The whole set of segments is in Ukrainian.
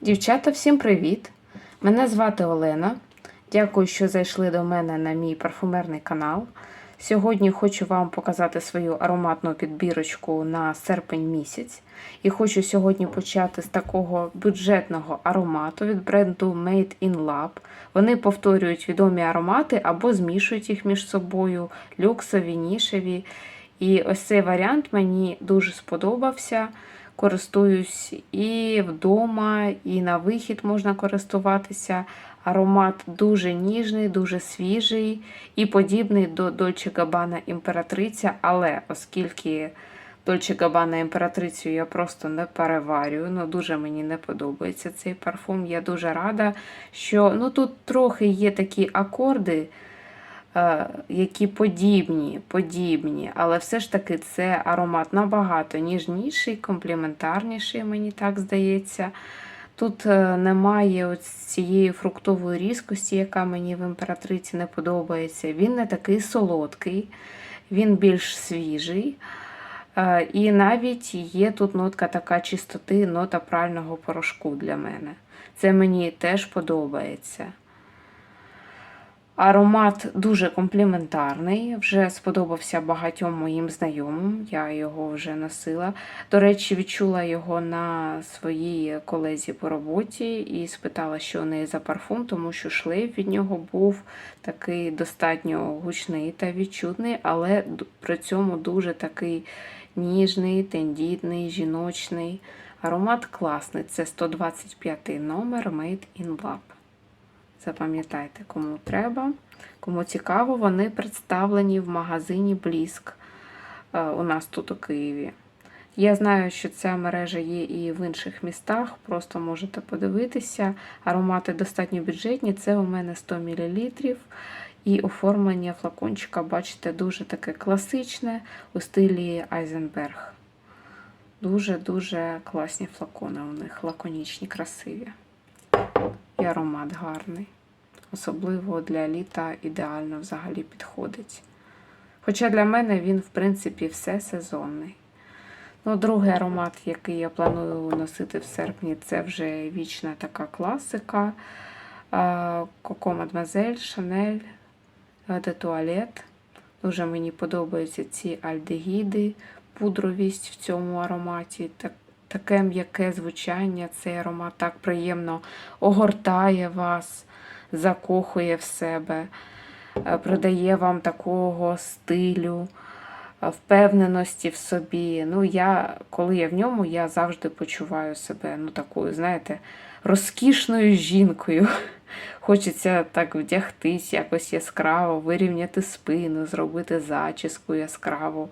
Дівчата, всім привіт! Мене звати Олена. Дякую, що зайшли до мене на мій парфумерний канал. Сьогодні хочу вам показати свою ароматну підбірочку на серпень місяць. І хочу сьогодні почати з такого бюджетного аромату від бренду Made in Lab. Вони повторюють відомі аромати або змішують їх між собою, люксові, нішеві. І ось цей варіант мені дуже сподобався. Користуюсь і вдома, і на вихід можна користуватися. Аромат дуже ніжний, дуже свіжий і подібний до Dolce Gabbana імператриця. Але оскільки Dolce Gabbana імператрицю я просто не переварюю, ну дуже мені не подобається цей парфум. Я дуже рада, що ну тут трохи є такі акорди. Е, які подібні, подібні, але все ж таки це аромат набагато ніжніший, компліментарніший, мені так здається. Тут е, немає цієї фруктової різкості, яка мені в імператриці не подобається. Він не такий солодкий, він більш свіжий. Е, І навіть є тут нотка така чистоти, нота прального порошку для мене. Це мені теж подобається. Аромат дуже компліментарний, вже сподобався багатьом моїм знайомим, я його вже носила. До речі, відчула його на своїй колезі по роботі і спитала, що у неї за парфум, тому що шлейф від нього був такий достатньо гучний та відчутний, але при цьому дуже такий ніжний, тендітний, жіночний. Аромат класний. Це 125 номер Made in Lab. Запам'ятайте, кому треба. Кому цікаво, вони представлені в магазині Бліск е, у нас тут у Києві. Я знаю, що ця мережа є і в інших містах, просто можете подивитися. Аромати достатньо бюджетні, це у мене 100 мл. І оформлення флакончика, бачите, дуже таке класичне у стилі Айзенберг. Дуже-дуже класні флакони у них, лаконічні, красиві. І аромат гарний. Особливо для літа ідеально взагалі підходить. Хоча для мене він, в принципі, все сезонний. Ну, другий аромат, який я планую носити в серпні, це вже вічна така класика. Коко Мадмазель, Шанель де Туалет. Дуже мені подобаються ці альдегіди, пудровість в цьому ароматі. Так, таке м'яке звучання, цей аромат так приємно огортає вас, закохує в себе, е, придає вам такого стилю, е, впевненості в собі. Ну, я, коли я в ньому, я завжди почуваю себе ну, такою, знаєте, розкішною жінкою. Хочеться так вдягтись якось яскраво, вирівняти спину, зробити зачіску яскраву.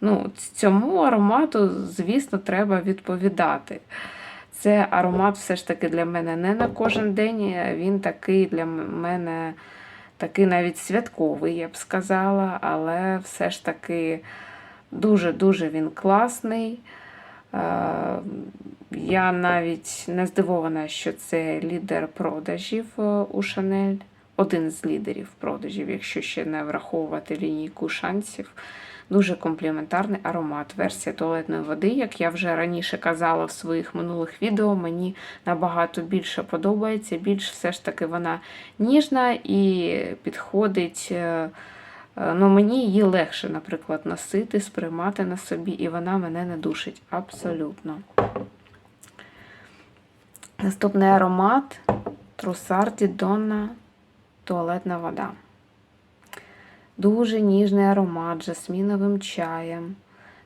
Ну, цьому аромату, звісно, треба відповідати. Це аромат все ж таки для мене не на кожен день. Він такий для мене такий навіть святковий, я б сказала, але все ж таки дуже-дуже він класний. Я навіть не здивована, що це лідер продажів е, у Шанель. Один з лідерів продажів, якщо ще не враховувати лінійку шансів. Дуже компліментарний аромат. Версія туалетної води, як я вже раніше казала в своїх минулих відео, мені набагато більше подобається. Більш все ж таки вона ніжна і підходить. е, е, Ну, мені її легше, наприклад, носити, сприймати на собі, і вона мене не душить абсолютно. Наступний аромат Трусарді Донна туалетна вода. Дуже ніжний аромат з жасміновим чаєм,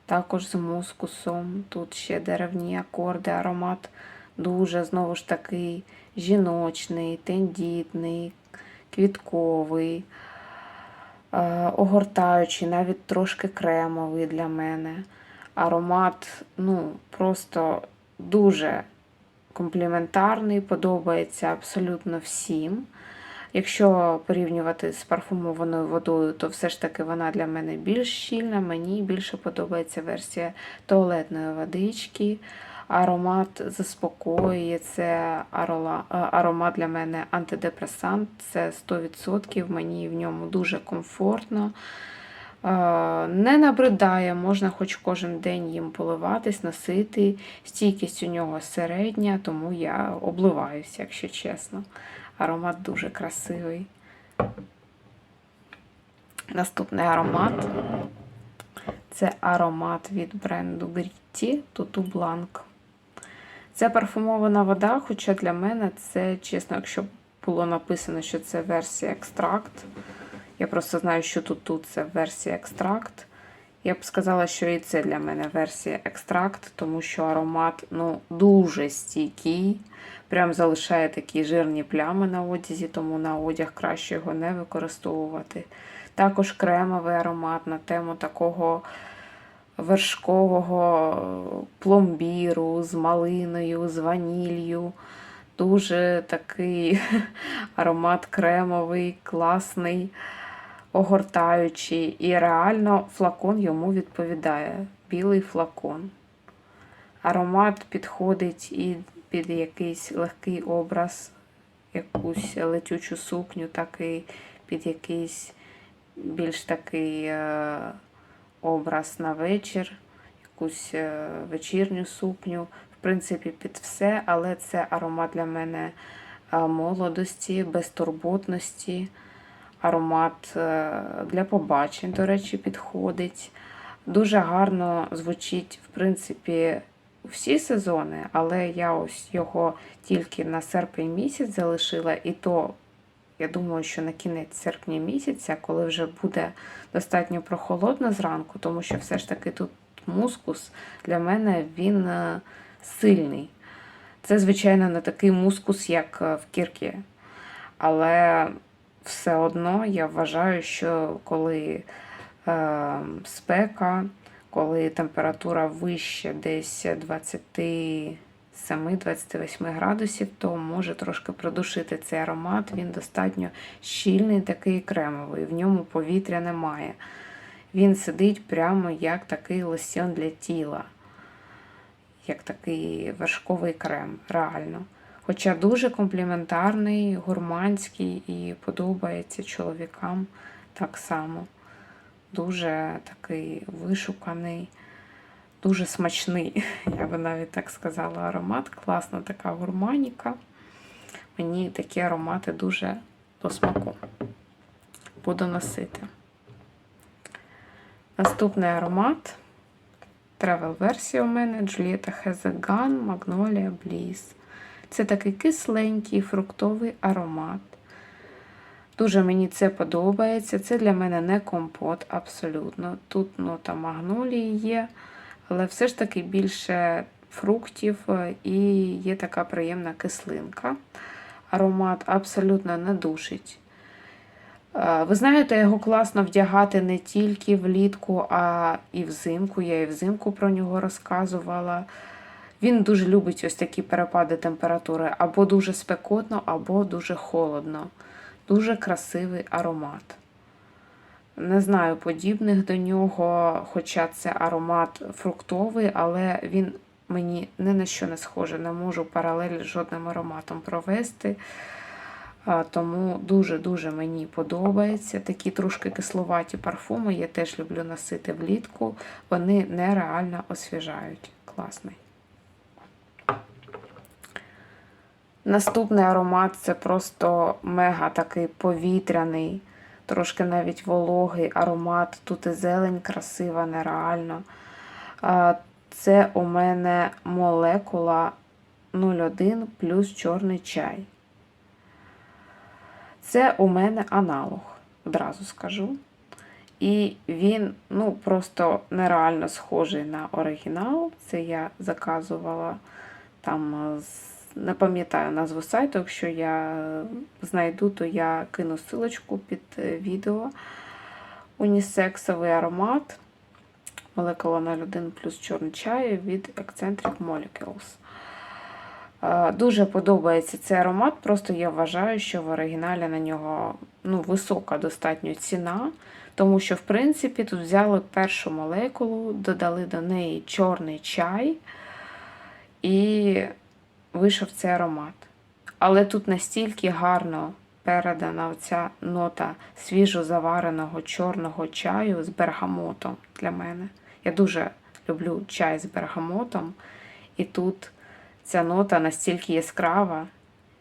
також з мускусом. Тут ще деревні акорди, аромат дуже, знову ж таки, жіночний, тендітний, квітковий, е, огортаючий, навіть трошки кремовий для мене. Аромат, ну, просто дуже компліментарний, подобається абсолютно всім. Якщо порівнювати з парфумованою водою, то все ж таки вона для мене більш щільна. Мені більше подобається версія туалетної водички. Аромат заспокоює, це е, аромат для мене антидепресант, це 100%. Мені в ньому дуже комфортно. Не набридає, можна хоч кожен день їм поливатись, носити. Стійкість у нього середня, тому я обливаюся, якщо чесно. Аромат дуже красивий. Наступний аромат це аромат від бренду Gritty Tutu Blanc. Це парфумована вода, хоча для мене це, чесно, якщо було написано, що це версія екстракт. Я просто знаю, що тут тут це версія екстракт. Я б сказала, що і це для мене версія екстракт, тому що аромат ну, дуже стійкий. Прям залишає такі жирні плями на одязі, тому на одяг краще його не використовувати. Також кремовий аромат на тему такого вершкового пломбіру з малиною, з ванілью. Дуже такий аромат кремовий, класний, огортаючий. І реально флакон йому відповідає. Білий флакон. Аромат підходить і під якийсь легкий образ, якусь летючу сукню, так і під якийсь більш такий е, образ на вечір, якусь е, вечірню сукню. В принципі, під все, але це аромат для мене е, молодості, безтурботності. Аромат е, для побачень, до речі, підходить. Дуже гарно звучить, в принципі, всі сезони, але я ось його тільки на серпень місяць залишила, і то, я думаю, що на кінець серпня місяця, коли вже буде достатньо прохолодно зранку, тому що все ж таки тут мускус для мене він е, сильний. Це, звичайно, не такий мускус, як е, в кіркі. Але все одно я вважаю, що коли е, спека, коли температура вища десь 27-28 градусів, то може трошки продушити цей аромат. Він достатньо щільний, такий кремовий, в ньому повітря немає. Він сидить прямо як такий лосьон для тіла, як такий вершковий крем, реально. Хоча дуже компліментарний, гурманський і подобається чоловікам так само. Дуже такий вишуканий, дуже смачний, я би навіть так сказала, аромат. Класна така гурманіка. Мені такі аромати дуже до смаку. Буду носити. Наступний аромат. Тревел-версія у мене Julieta Has Magnolia Bliss. Це такий кисленький фруктовий аромат. Дуже мені це подобається. Це для мене не компот абсолютно. Тут нота магнолії є, але все ж таки більше фруктів і є така приємна кислинка. Аромат абсолютно не душить. Е, Ви знаєте, його класно вдягати не тільки влітку, а і взимку. Я і взимку про нього розказувала. Він дуже любить ось такі перепади температури, або дуже спекотно, або дуже холодно. Дуже красивий аромат. Не знаю подібних до нього, хоча це аромат фруктовий, але він мені ні на що не схоже. Не можу паралель з жодним ароматом провести. Тому дуже-дуже мені подобається. Такі трошки кисловаті парфуми я теж люблю носити влітку. Вони нереально освіжають. Класний. Наступний аромат це просто мега такий повітряний, трошки навіть вологий аромат. Тут і зелень красива, нереально. Це у мене молекула 01 плюс чорний чай. Це у мене аналог, одразу скажу. І він ну, просто нереально схожий на оригінал. Це я заказувала там, не пам'ятаю назву сайту. Якщо я знайду, то я кину ссылочку під відео. Унісексовий аромат. Молекула 01 плюс чорний чай від Eccentric Molecules. Дуже подобається цей аромат, просто я вважаю, що в оригіналі на нього ну, висока достатньо ціна, тому що, в принципі, тут взяли першу молекулу, додали до неї чорний чай і вийшов цей аромат. Але тут настільки гарно передана оця нота свіжо завареного чорного чаю з бергамотом для мене. Я дуже люблю чай з бергамотом, і тут ця нота настільки яскрава,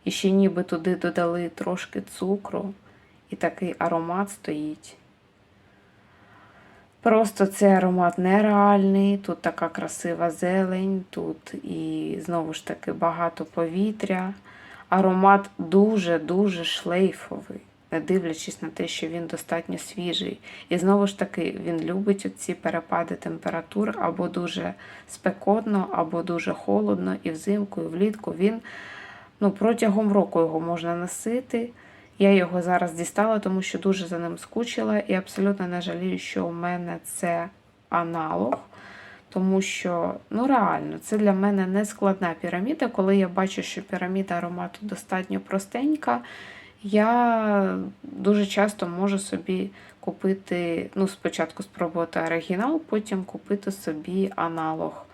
і ще ніби туди додали трошки цукру, і такий аромат стоїть. Просто цей аромат нереальний, тут така красива зелень, тут і знову ж таки багато повітря. Аромат дуже-дуже шлейфовий, не дивлячись на те, що він достатньо свіжий. І знову ж таки, він любить ці перепади температур або дуже спекотно, або дуже холодно, і взимку, і влітку він ну, протягом року його можна носити. Я його зараз дістала, тому що дуже за ним скучила і абсолютно не жалію, що у мене це аналог. Тому що, ну реально, це для мене не складна піраміда. Коли я бачу, що піраміда аромату достатньо простенька, я дуже часто можу собі купити, ну, спочатку спробувати оригінал, потім купити собі аналог,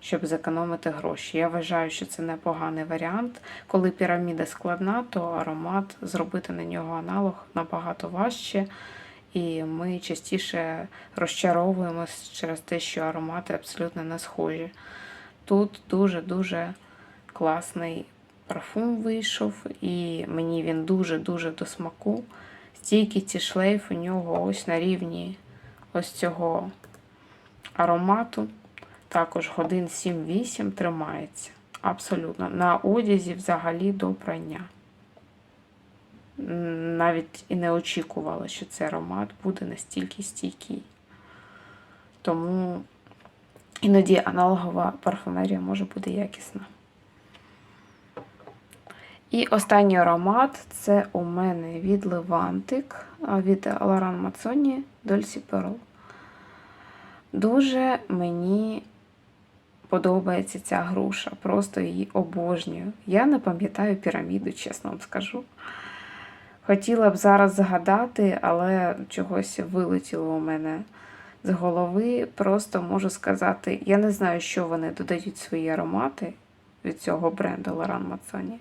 щоб зекономити гроші. Я вважаю, що це непоганий варіант. Коли піраміда складна, то аромат зробити на нього аналог набагато важче. І ми частіше розчаровуємось через те, що аромати абсолютно не схожі. Тут дуже-дуже класний парфум вийшов, і мені він дуже-дуже до смаку. Стійкість і шлейф у нього ось на рівні ось цього аромату. Також годин 7-8 тримається. Абсолютно. На одязі взагалі до прання навіть і не очікувала, що цей аромат буде настільки стійкий. Тому іноді аналогова парфумерія може бути якісна. І останній аромат це у мене від Левантик, від Laurent Mazzoni Dolce Pearl. Дуже мені подобається ця груша, просто її обожнюю. Я не пам'ятаю піраміду, чесно вам скажу. Хотіла б зараз згадати, але чогось вилетіло у мене з голови. Просто можу сказати, я не знаю, що вони додають свої аромати від цього бренду Laurent Mazzoni.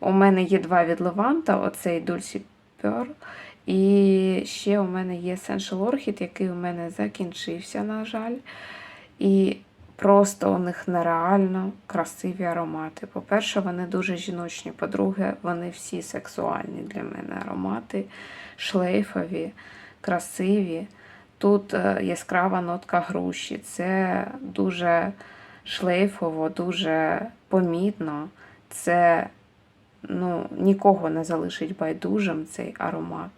У мене є два від Леванта, оцей Dulce Pearl. І ще у мене є Essential Orchid, який у мене закінчився, на жаль. І Просто у них нереально красиві аромати. По-перше, вони дуже жіночні. По-друге, вони всі сексуальні для мене аромати, шлейфові, красиві. Тут е, яскрава нотка груші. Це дуже шлейфово, дуже помітно. Це ну, нікого не залишить байдужим цей аромат.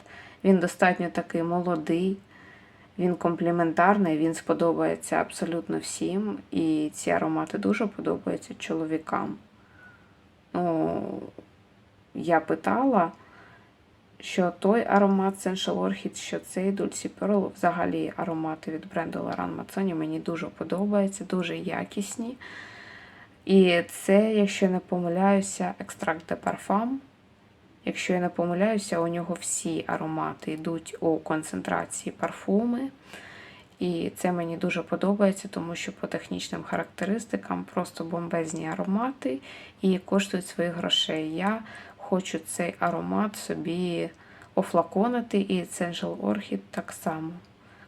Він достатньо такий молодий. Він компліментарний, він сподобається абсолютно всім. І ці аромати дуже подобаються чоловікам. Ну, я питала, що той аромат Sensual Orchid, що цей Dulce Pearl, взагалі аромати від бренду Laurent Mazzoni мені дуже подобаються, дуже якісні. І це, якщо не помиляюся, екстракт де парфам. Якщо я не помиляюся, у нього всі аромати йдуть у концентрації парфуми. І це мені дуже подобається, тому що по технічним характеристикам просто бомбезні аромати і коштують своїх грошей. Я хочу цей аромат собі офлаконити, і Essential Orchid так само,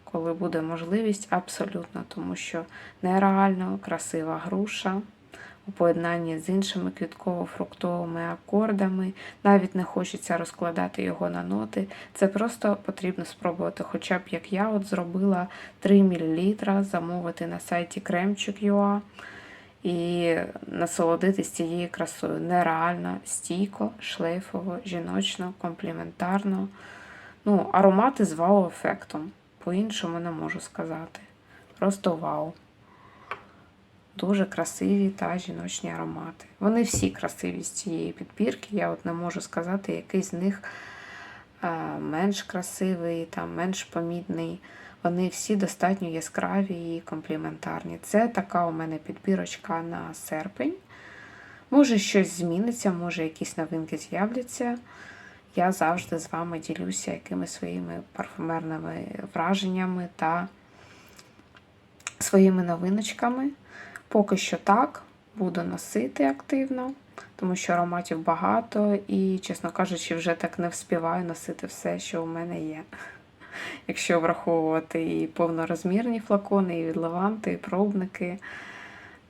коли буде можливість, абсолютно, тому що нереально красива груша у поєднанні з іншими квітково-фруктовими акордами. Навіть не хочеться розкладати його на ноти. Це просто потрібно спробувати, хоча б як я от зробила 3 мл, замовити на сайті Кремчик.ua і насолодитись цією красою. Нереально, стійко, шлейфово, жіночно, компліментарно. Ну, Аромати з вау-ефектом. По-іншому не можу сказати. Просто вау дуже красиві та жіночні аромати. Вони всі красиві з цієї підбірки. Я от не можу сказати, який з них менш красивий, там, менш помітний. Вони всі достатньо яскраві і компліментарні. Це така у мене підбірочка на серпень. Може, щось зміниться, може, якісь новинки з'являться. Я завжди з вами ділюся якимись своїми парфумерними враженнями та своїми новиночками. Поки що так, буду носити активно. тому що ароматів багато і, чесно кажучи, вже так не вспіваю носити все, що у мене є. Якщо враховувати і повнорозмірні флакони, і від лаванти, і пробники,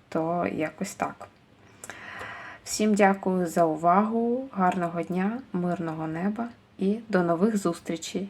то якось так. Всім дякую за увагу, гарного дня, мирного неба і до нових зустрічей!